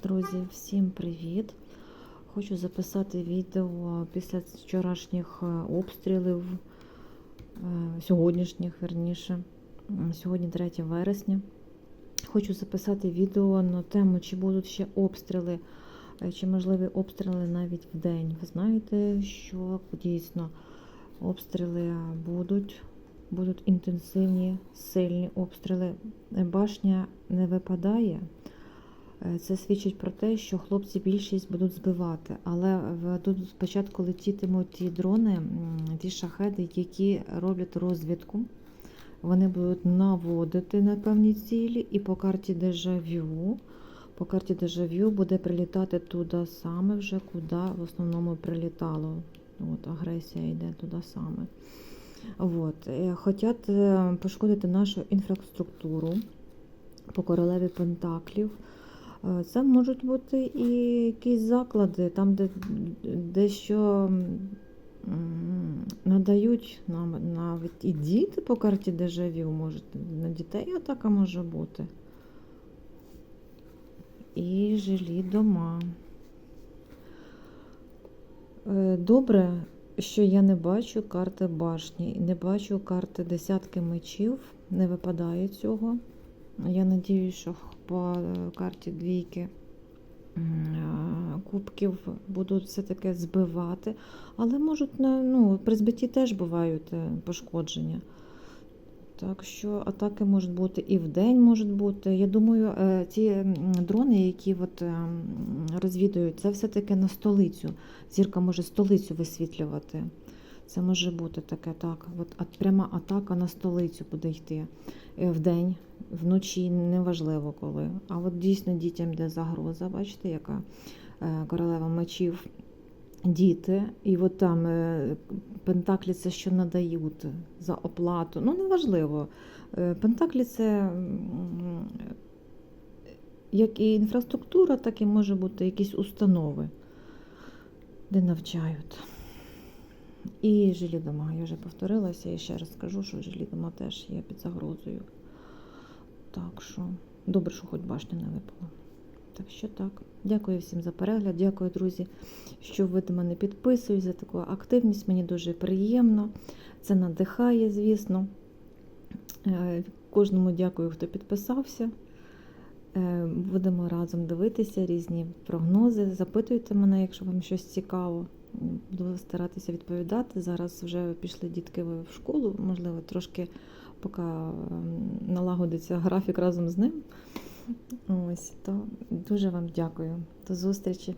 Друзі, всім привіт! Хочу записати відео після вчорашніх е, обстрілів, е, сьогоднішніх, верніше. Сьогодні 3 вересня. Хочу записати відео на тему, чи будуть ще обстріли, е, чи можливі обстріли навіть в день. Ви знаєте, що дійсно обстріли будуть, будуть інтенсивні, сильні обстріли. Башня не випадає. Е, Це свідчить про те, що хлопці більшість будуть збивати, але тут спочатку летітимуть ті дрони, ті шахеди, які роблять розвідку. Вони будуть наводити на певні цілі, і по карті дежавю, по карті дежавю буде прилітати туди саме вже, куди в основному прилітало. От, агресія йде туди саме. От. е, Хотять е, пошкодити нашу інфраструктуру по королеві Пентаклів. Е, Це можуть бути і якісь заклади, там, де дещо надають нам навіть і діти по карті дежавю, може, на дітей атака може бути. І жилі дома. Е, Добре, що я не бачу карти башні, не бачу карти десятки мечів, не випадає цього. Я надіюсь, що по е, карті двійки е, кубків будуть все-таки збивати, але можуть ну, при збитті теж бувають е, пошкодження. Так що атаки можуть бути і вдень можуть бути. Я думаю, м, дрони, які от, розвідують, це все-таки на столицю. Зірка може столицю висвітлювати. Це може бути таке, так. От, пряма атака на столицю буде йти Е, вдень, вночі, неважливо коли. А от дійсно дітям йде загроза, бачите, яка е, королева мечів. Діти, і от там е, пентаклі це що надають за оплату. Ну, неважливо. Е, Пентаклі це як і інфраструктура, так і може бути якісь установи, де навчають. І жилі дома. Я вже повторилася і ще раз скажу, що жилі дома теж є під загрозою. Так що, добре, що хоч башня не випала. Так що так. Дякую всім за перегляд. Дякую, друзі, що ви до мене підписуєте за таку активність. Мені дуже приємно. Це надихає, звісно. Е, Кожному дякую, хто підписався. Е, Будемо разом дивитися різні прогнози. Запитуйте мене, якщо вам щось цікаво. Буду старатися відповідати. Зараз вже пішли дітки в школу, можливо, трошки поки ем, налагодиться графік разом з ним. Ось, то дуже вам дякую. До зустрічі.